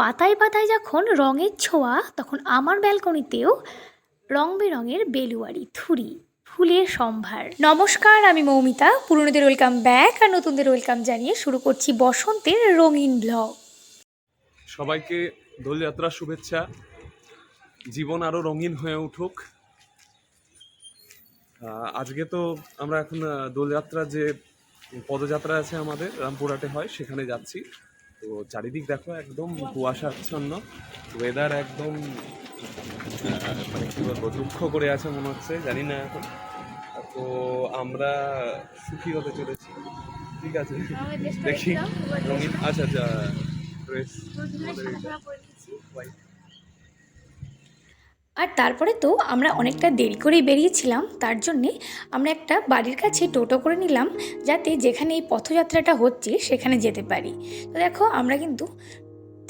পাতায় পাতায় যখন রঙের ছোঁয়া, তখন আমার ব্যালকনিতেও রং বেরঙের বেলুয়ারি থুরি, ফুলের সম্ভার। নমস্কার, আমি মৌমিতা। পুরনোদের ওয়েলকাম ব্যাক আর নতুনদের ওয়েলকাম জানিয়ে শুরু করছি বসন্তের রঙিন ব্লগ সবাইকে দোলযাত্রার শুভেচ্ছা। জীবন আরও রঙিন হয়ে উঠুক। আজকে তো আমরা এখন দোলযাত্রা যে পদযাত্রা আছে আমাদের, রামপুরহাটে হয়, সেখানে যাচ্ছি। তো চারিদিক দেখো একদম কুয়াশাচ্ছন্ন। ওয়েদার একদম মানে কি বলব দুঃখ করে আছে মনে হচ্ছে জানি না এখন। তো আমরা সুখী হতে চলেছি। ঠিক আছে। দেখি। রঙিন আচ্ছা আচ্ছা ড্রেস আর তারপরে তো আমরা অনেকটা দেরি করেই বেরিয়েছিলাম, তার জন্যে আমরা একটা বাড়ির কাছে টোটো করে নিলাম, যাতে যেখানে এই পথযাত্রাটা হচ্ছে সেখানে যেতে পারি। তো দেখো, আমরা কিন্তু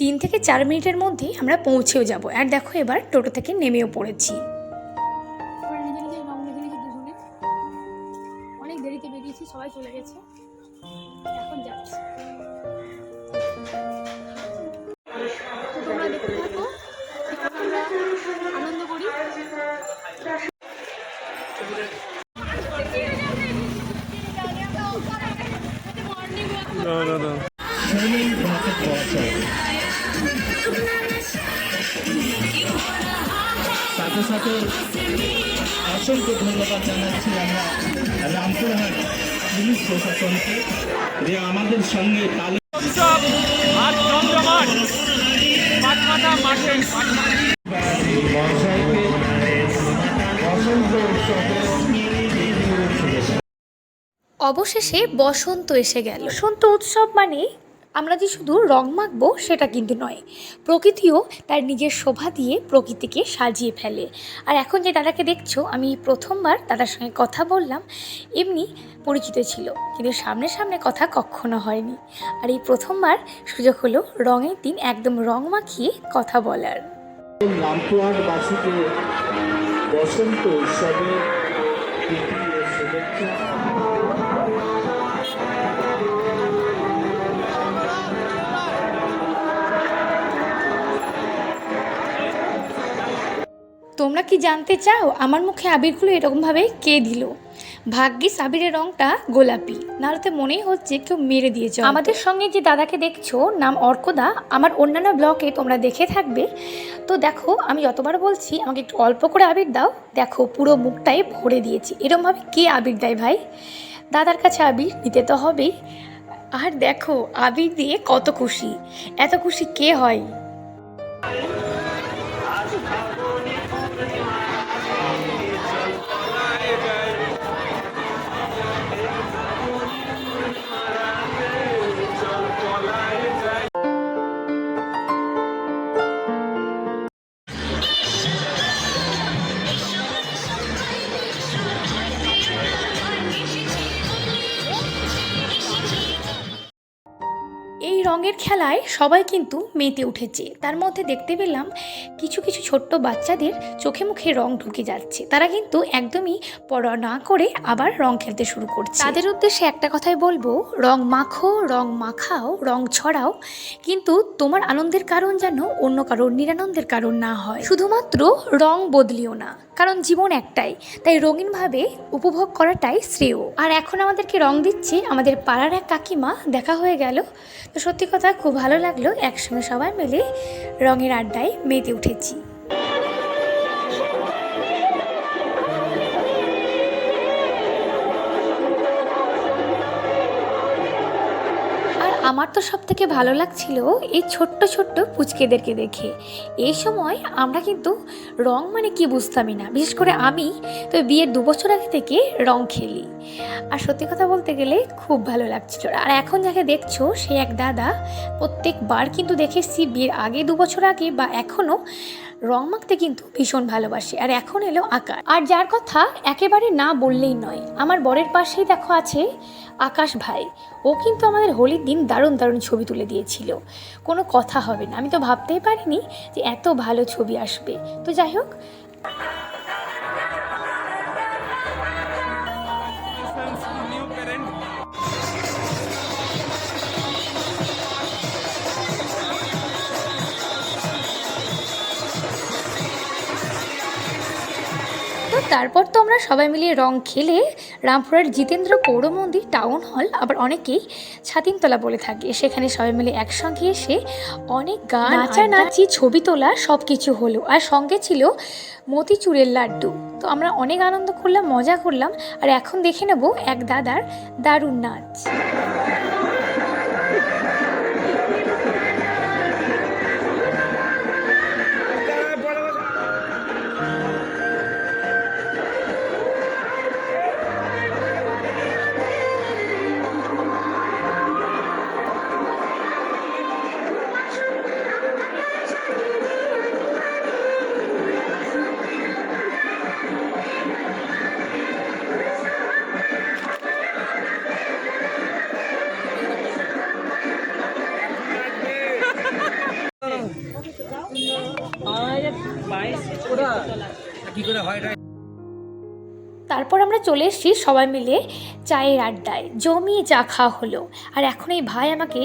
তিন থেকে চার মিনিটের মধ্যেই আমরা পৌঁছেও যাব। আর দেখো, এবার টোটো থেকে নেমেও পড়েছি। অনেক দেরিতে বেরিয়েছি, সবাই চলে গেছে। আমরা আনন্দ করি। সাথে সাথে অসংখ্য ধন্যবাদ জানাচ্ছি আমরা রামপুরহাট পুলিশ প্রশাসনকে যে আমাদের সঙ্গে তালে শুভেচ্ছা অবশেষে বসন্ত এসে গেল। বসন্ত উৎসব মানে আমরা যে শুধু রং মাখবো সেটা কিন্তু নয়, প্রকৃতিও তার নিজের শোভা দিয়ে প্রকৃতিকে সাজিয়ে ফেলে। আর এখন যে দাদাকে দেখছ, আমি প্রথমবার দাদার সঙ্গে কথা বললাম, এমনি পরিচিত ছিল, কিন্তু সামনে সামনে কথা কখনো হয়নি। আর এই প্রথমবার সুযোগ হলো রঙের দিন একদম রং মাখিয়ে কথা বলার। রামপুরহাটবাসীকে বসন্ত শুভেচ্ছা। তোমরা কি জানতে চাও? আমার মুখে আবিরগুলো এরকমভাবে কে দিল? ভাগ্যিস আবিরের রংটা গোলাপি। নাহলে মনেই হচ্ছে কেউ মেরে দিয়েছে আমাদের সঙ্গে যে দাদাকে দেখছ, নাম অর্কদা, আমার অন্যান্য ব্লকে তোমরা দেখে থাকবে। তো দেখো, আমি যতবার বলছি, আমাকে একটু অল্প করে আবির দাও। দেখো, পুরো মুখটাই ভরে দিয়েছি। এরমভাবে কে আবির দেয় ভাই? দাদার কাছে আবির নিতে তো হবেই। আর দেখো, আবির দিয়ে কত খুশি। এত খুশি কে হয়? রঙের খেলায় সবাই কিন্তু মেতে উঠেছে। তার মধ্যে দেখতে পেলাম কিছু কিছু ছোট্ট বাচ্চাদের চোখে মুখে রং ঢুকে যাচ্ছে। তারা কিন্তু একদমই পড়া না করে আবার রং খেলতে শুরু করছে। তাদের উদ্দেশ্যে একটা কথাই বলব, রং মাখো, রং মাখাও, রং ছড়াও। কিন্তু তোমার আনন্দের কারণ যেন অন্য কারোর নিরানন্দের কারণ না হয়। শুধুমাত্র রং বদলিও না, কারণ জীবন একটাই। তাই রঙিনভাবে উপভোগ করাটাই শ্রেয়। আর এখন আমাদেরকে রং দিচ্ছে আমাদের পাড়ার এক কাকিমা, দেখা হয়ে গেল। তো সত্যি কথা খুব ভালো লাগল। একসঙ্গে সবাই মিলে রঙের আড্ডায় মেতে উঠেছি। আমার তো সব থেকে ভালো লাগছিল এই ছোট্ট ছোট্ট পুচকেদেরকে দেখে। এই সময় আমরা কিন্তু রং মানে কি বুঝতামই না। বিশেষ করে আমি তো বিয়ের দু বছর আগে থেকে রং খেলি। আর সত্যি কথা বলতে গেলে খুব ভালো লাগছিল। আর এখন যাকে দেখছ, সে এক দাদা প্রত্যেকবার কিন্তু দেখেছি বিয়ের আগে দু বছর আগে বা এখনও রং মাখতে কিন্তু ভীষণ ভালোবাসি, আর এখন এলো আকাশ। আর যার কথা একেবারে না বললেই নয়, আমার বরের পাশেই দেখো আছে আকাশ ভাই। ও কিন্তু আমাদের হোলির দিন দারুণ দারুণ ছবি তুলে দিয়েছিল। কোনো কথা হবে না, আমি তো ভাবতেই পারিনি যে এত ভালো ছবি আসবে। তো যাই হোক তারপর তো আমরা সবাই মিলে রং খেলে রামপুরার জিতেন্দ্র পৌর মন্দির টাউন হল আবার অনেকেই ছাতিনতলা বলে থাকে। সেখানে সবাই মিলে একসঙ্গে এসে অনেক গান নাচানাচি ছবি তোলা সব কিছু হলো। আর সঙ্গে ছিল মতিচুরের লাড্ডু। তো আমরা অনেক আনন্দ করলাম মজা করলাম। আর এখন দেখে নেব এক দাদার দারুণ নাচ। তারপর আমরা চলে এসেছি সবাই মিলে চায়ের আড্ডায়। জমিয়ে চা খাওয়া হলো। আর এখন এই ভাই আমাকে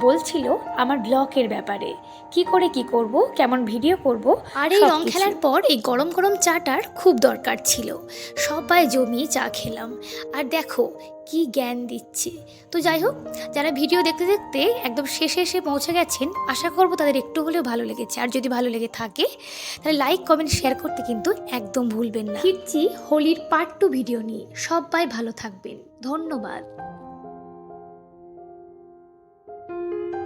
বলছিল আমার ব্লকের ব্যাপারে। কি করে কি করব কেমন ভিডিও করব আর এই রং খেলার পর এই গরম গরম চাটার খুব দরকার ছিল। সবাই জমিয়ে চা খেলাম। আর দেখো কি জ্ঞান দিচ্ছে? তো যাই হোক, যারা ভিডিও দেখতে দেখতে একদম শেষে এসে পৌঁছে গেছেন, আশা করব তাদের একটু হলেও ভালো লেগেছে। আর যদি ভালো লেগে থাকে, তাহলে লাইক কমেন্ট শেয়ার করতে কিন্তু একদম ভুলবেন না। ফিরছি হোলির পার্ট টু ভিডিও নিয়ে। সবাই ভালো থাকবেন। ধন্যবাদ।